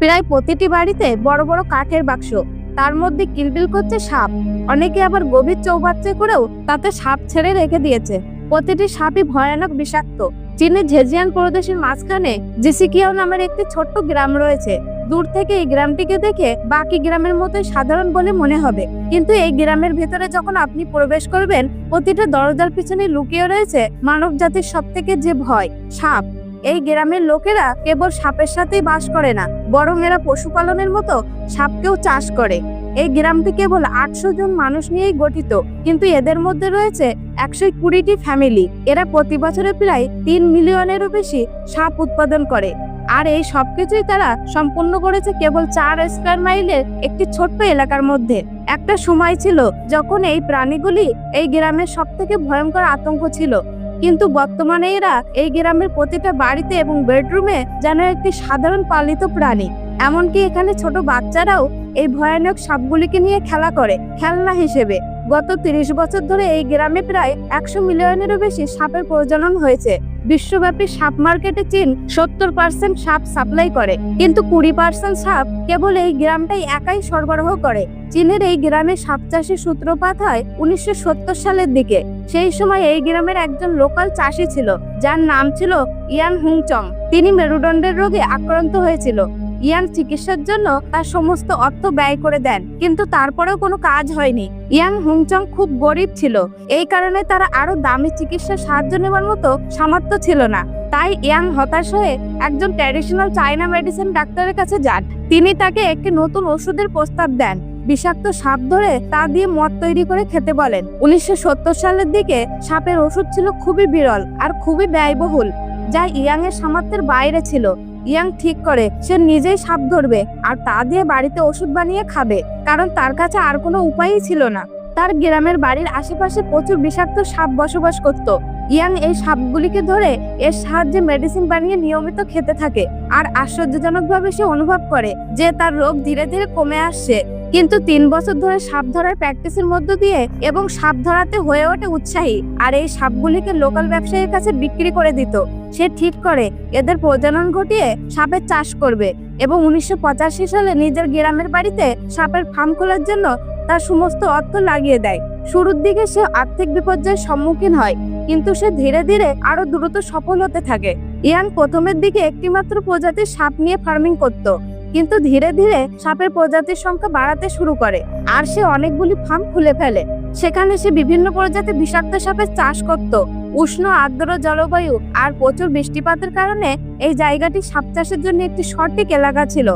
প্রায় প্রতিটি বাড়িতে বড় বড় কাঠের বাক্স। তার মধ্যে কিলবিল করছে সাপ। অনেকে আবার গভীর চৌবাচ্চা করেও তাতে সাপ ছেড়ে রেখে দিয়েছে। প্রতিটি সাপই ভয়ানক বিষাক্ত। চীনের ঝেজিয়ান প্রদেশের মাঝখানে জিসিকিয়াও নামের একটি ছোট্ট গ্রাম রয়েছে। দূর থেকে এই গ্রামটিকে দেখে বাকি গ্রামের মতোই সাধারণ বলে মনে হবে। কিন্তু এই গ্রামের ভেতরে যখন আপনি প্রবেশ করবেন, প্রতিটা দরজার পিছনে লুকিয়ে রয়েছে মানব জাতির সব থেকে যে ভয়, সাপ। এই গ্রামের লোকেরা কেবল সাপের সাথেই বাস করে না, বরং এরা পশুপালনের মতো সাপকেও চাষ করে। এই গ্রামটি কেবল আটশো জন মানুষ নিয়েই গঠিত, কিন্তু এদের মধ্যে রয়েছে একশো কুড়িটি ফ্যামিলি। এরা প্রতি বছরে প্রায় তিন মিলিয়নেরও বেশি সাপ উৎপাদন করে। আর এই সবকিছুই তারা সম্পূর্ণ করেছে কেবল চার স্কোয়ার মাইলের একটি ছোট্ট এলাকার মধ্যে। একটা সময় ছিল যখন এই প্রাণীগুলি এই গ্রামের সব থেকে ভয়ঙ্কর আতঙ্ক ছিল। কিন্তু বর্তমানে এরা এই গ্রামের প্রতিটা বাড়িতে এবং বেডরুমে যেন একটি সাধারণ পালিত প্রাণী। এমনকি এখানে ছোট বাচ্চারাও এই ভয়ানক সাপগুলিকে নিয়ে খেলা করে, খেলনা হিসেবে। গত তিরিশ বছর ধরে এই গ্রামে প্রায় একশো মিলিয়নেরও বেশি সাপের প্রজনন হয়েছে। বিশ্বব্যাপী সাপ মার্কেটে চীন সত্তর পার্সেন্ট সাপ সাপ্লাই করে। কিন্তু কুড়ি পার্সেন্ট সাপ কেবল এই গ্রামটাই একাই সরবরাহ করে। চীনের এই গ্রামে সাপ চাষের সূত্রপাত হয় উনিশশো সত্তর সালের দিকে। সেই সময় এই গ্রামের একজন লোকাল চাষি ছিল, যার নাম ছিল ইয়ান হুংচং। তিনি মেরুদণ্ডের রোগে আক্রান্ত হয়েছিল। ইয়ান চিকিৎসার জন্য তার সমস্ত অর্থ ব্যয় করে দেন, কিন্তু তারপরেও কোনো কাজ হয়নি। ইয়াং হুংচং খুব গরিব ছিল, এই কারণে তারা আরও দামি চিকিৎসার সাহায্য নেওয়ার মতো সামর্থ্য ছিল না। তাই ইয়াং হতাশ হয়ে একজন ট্র্যাডিশনাল চাইনা মেডিসিন ডাক্তারের কাছে যান। তিনি তাকে একটি নতুন ওষুধের প্রস্তাব দেন। বিষাক্ত সাপ ধরে তা দিয়ে মদ তৈরি করে খেতে বলেন। উনিশশো সত্তর সালের দিকে সাপের ওষুধ ছিল খুবই বিরল আর খুবই ব্যয়বহুল, যা ইয়াং এর সামর্থ্যের বাইরে ছিল। ইয়াং ঠিক করে, সে নিজেই সাপ ধরবে আর তা দিয়ে বাড়িতে ওষুধ বানিয়ে খাবে, কারণ তার কাছে আর কোনো উপায়ই ছিল না। তার গ্রামের বাড়ির আশেপাশে প্রচুর বিষাক্ত সাপ বসবাস করত। ইয়াং এই সাপগুলিকে ধরে এর সাহায্যে মেডিসিন বানিয়ে নিয়মিত খেতে থাকে, আর আশ্চর্যজনকভাবে সে অনুভব করে যে তার রোগ ধীরে ধীরে কমে আসছে। কিন্তু তিন বছর ধরে সাপ ধরার প্র্যাকটিসের মধ্য দিয়ে এবং সাপ ধরাতে হয়ে ওঠে উৎসাহী। আর এই সাপগুলিকে লোকাল ব্যবসায়ীর কাছে বিক্রি করে দিত। সে ঠিক করে, এদের প্রজনন ঘটিয়ে সাপের চাষ করবে এবং উনিশশো পঁচাশি সালে নিজের গ্রামের বাড়িতে সাপের ফার্ম খোলার জন্য তার সমস্ত অর্থ লাগিয়ে দেয়। শুরুর দিকে সে আর্থিক বিপর্যয়ের সম্মুখীন হয়, কিন্তু সে ধীরে ধীরে আরও দ্রুত সফল হতে থাকে। ইয়ান প্রথমের দিকে একটিমাত্র প্রজাতির সাপ নিয়ে ফার্মিং করত। কিন্তু ধীরে ধীরে সাপের প্রজাতির সংখ্যা বাড়াতে শুরু করে, আর সে অনেকগুলি ফার্ম খুলে ফেলে। সেখানে সে বিভিন্ন প্রজাতির বিষাক্ত সাপের চাষ করত। উষ্ণ আর্দ্র জলবায়ু আর প্রচুর বৃষ্টিপাতের কারণে এই জায়গাটি সাপ চাষের জন্য একটি সঠিক এলাকা ছিল।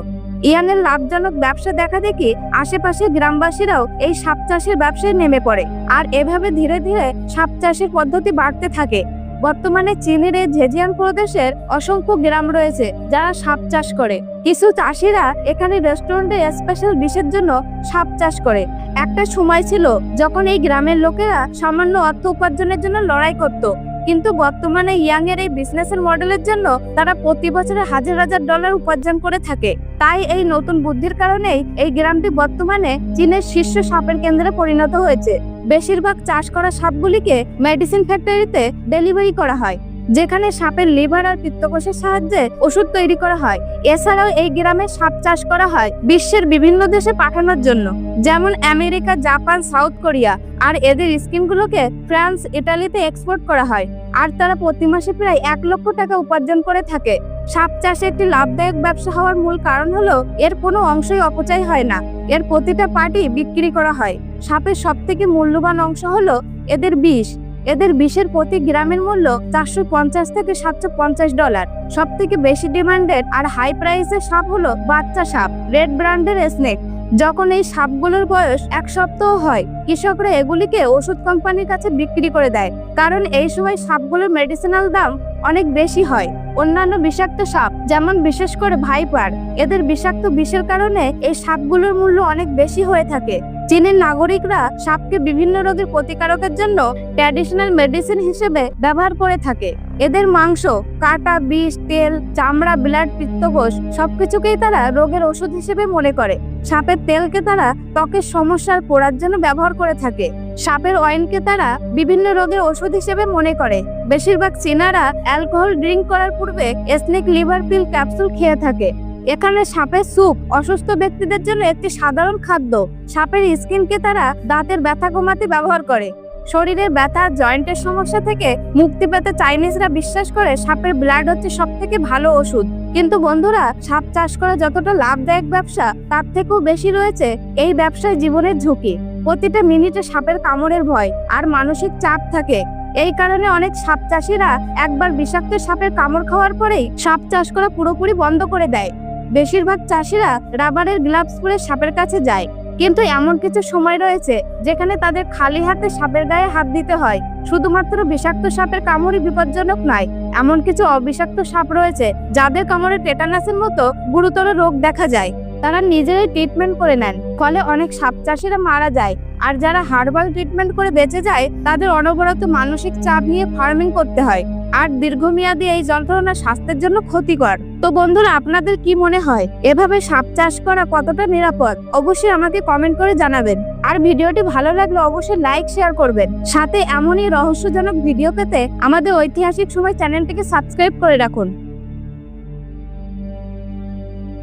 ইয়ানের লাভজনক ব্যবসা দেখা দেখি আশেপাশের গ্রামবাসীরাও এই সাপ চাষের ব্যবসায় নেমে পড়ে, আর এভাবে ধীরে ধীরে সাপ চাষের পদ্ধতি বাড়তে থাকে। বর্তমানে চীনের এই ঝেজিয়াং প্রদেশের অসংখ্য গ্রাম রয়েছে যারা সাপ চাষ করে। কিছু চাষিরা এখানে রেস্টুরেন্টে স্পেশাল ডিশের জন্য সাপ চাষ করে। একটা সময় ছিল যখন এই গ্রামের লোকেরা সামান্য অর্থ উপার্জনের জন্য লড়াই করত। কিন্তু বর্তমানে ইয়াং এর এই বিজনেসের মডেলের জন্য তারা প্রতি বছরে হাজার হাজার ডলার উপার্জন করে থাকে। তাই এই নতুন বুদ্ধির কারণেই এই গ্রামটি বর্তমানে চীনের শীর্ষ সাপের কেন্দ্রে পরিণত হয়েছে। বেশিরভাগ চাষ করা সাপগুলিকে মেডিসিন ফ্যাক্টরিতে ডেলিভারি করা হয়। যেখানে সাপের লিভার আর পিত্তকোষের সাহায্যে ওষুধ তৈরি করা হয়। এছাড়াও এই গ্রামে সাপ চাষ করা হয় বিশ্বের বিভিন্ন দেশে পাঠানোর জন্য। যেমন আমেরিকা, জাপান, সাউথ কোরিয়া। আর এদের স্কিনগুলোকে ফ্রান্স, ইটালিতে এক্সপোর্ট করা হয়। আর তারা প্রতি মাসে প্রায় এক লক্ষ টাকা উপার্জন করে থাকে। সাপ চাষে একটি লাভদায়ক ব্যবসা হওয়ার মূল কারণ হলো, এর কোনো অংশই অপচয় হয় না। এর প্রতিটা পার্টি বিক্রি করা হয়। সাপের সব থেকে মূল্যবান অংশ হলো এদের বিষ। এদের বিষের প্রতি গ্রামের মূল্য চারশো পঞ্চাশ থেকে সাতশো পঞ্চাশ ডলার। সব থেকে বেশি ডিমান্ডেড আর হাই প্রাইসের সাপ হলো বাচ্চা সাপ, রেড ব্র্যান্ডের স্নেক। যখন এই সাপগুলোর বয়স এক সপ্তাহ হয়, কৃষকরা এগুলিকে ওষুধ কোম্পানির কাছে বিক্রি করে দেয়, কারণ এই সময় সাপগুলোর মেডিসিনাল দাম অনেক বেশি হয়। অন্যান্য বিষাক্ত সাপ, যেমন বিশেষ করে ভাইপার, এদের বিষাক্ত বিষের কারণে এই সাপগুলোর মূল্য অনেক বেশি হয়ে থাকে। চীনের নাগরিকরা সাপকে বিভিন্ন রোগের প্রতিকারকের জন্য ট্র্যাডিশনাল মেডিসিন হিসেবে ব্যবহার করে থাকে। এদের মাংস, কাটা, বিষ, তেল, চামড়া, ব্লাড, পিত্তকোষ সবকিছুকেই তারা রোগের ওষুধ হিসেবে মনে করে। সাপের তেলকে তারা ত্বকের সমস্যার পোড়ার জন্য ব্যবহার করে থাকে। সাপের অয়েনকে তারা বিভিন্ন রোগের ওষুধ হিসেবে মনে করে। বেশিরভাগ চীনারা অ্যালকোহল ড্রিঙ্ক করার পূর্বে স্নেক লিভার পিল ক্যাপসুল খেয়ে থাকে। এখানে সাপের স্যুপ, অসুস্থ ব্যক্তিদের জন্য একটি সাধারণ খাদ্য। সাপের স্কিনকে তারা দাঁতের ব্যথা কমাতে ব্যবহার করে। শরীরের ব্যথা, জয়েন্টের সমস্যা থেকে মুক্তি পেতে চাইনিজরা বিশ্বাস করে সাপের ব্লাড হচ্ছে সব থেকে ভালো ওষুধ। কিন্তু বন্ধুরা, সাপ চাষ করা যতটা লাভদায়ক ব্যবসা, তার থেকেও বেশি রয়েছে এই ব্যবসায় জীবনের ঝুঁকি। প্রতিটা মিনিটে সাপের কামড়ের ভয় আর মানসিক চাপ থাকে। এই কারণে অনেক সাপ চাষিরা একবার বিষাক্ত সাপের কামড় খাওয়ার পরেই সাপ চাষ করা পুরোপুরি বন্ধ করে দেয়। বেশিরভাগ চাষিরা রাবারের গ্লাভস পরে সাপের কাছে যায়। কিন্তু এমন কিছু সময় রয়েছে যেখানে তাদের খালি হাতে সাপের গায়ে হাত দিতে হয়। শুধুমাত্র বিষাক্ত সাপের কামড়ই বিপজ্জনক নয়, এমন কিছু অবিষাক্ত সাপ রয়েছে যাদের কামড়ে টেটানাসের মতো গুরুতর রোগ দেখা যায়। তারা নিজেরাই ট্রিটমেন্ট করে নেন, ফলে অনেক সাপ চাষিরা মারা যায়। আর যারা হার্বাল ট্রিটমেন্ট করে বেঁচে যায়, তাদের অনবরত মানসিক চাপ নিয়ে ফার্মিং করতে হয়। আর দীর্ঘমেয়াদী এই যন্ত্রণা স্বাস্থ্যের জন্য ক্ষতিকর। তো বন্ধুরা, আপনাদের কি মনে হয়? এভাবে সাপ চাষ করা কতটা নিরাপদ? অবশ্যই আমাকে কমেন্ট করে জানাবেন। আর ভিডিওটি ভালো লাগলে অবশ্যই লাইক শেয়ার করবেন। সাথে এমনই রহস্যজনক ভিডিও পেতে আমাদের ঐতিহাসিক সময় চ্যানেলটিকে সাবস্ক্রাইব করে রাখুন।